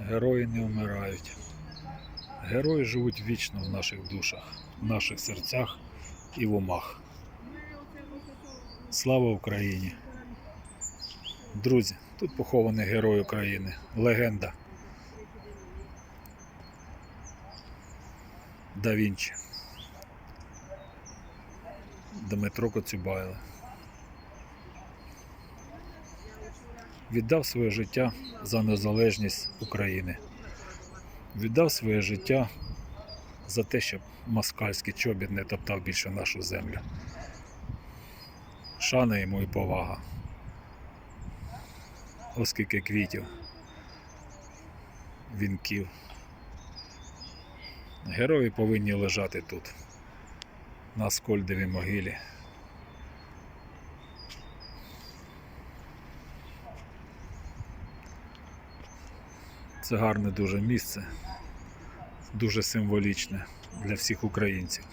Герої не вмирають. Герої живуть вічно в наших душах, в наших серцях і в умах. Слава Україні! Друзі, тут похований герой України, легенда. Да Вінчі. Дмитро Коцюбайло. Віддав своє життя за незалежність України. Віддав своє життя за те, щоб москальський чобіт не топтав більше нашу землю. Шана йому і повага. Оскільки квітів, вінків. Герої повинні лежати тут, на Скольдовій могилі. Це гарне дуже місце, дуже символічне для всіх українців.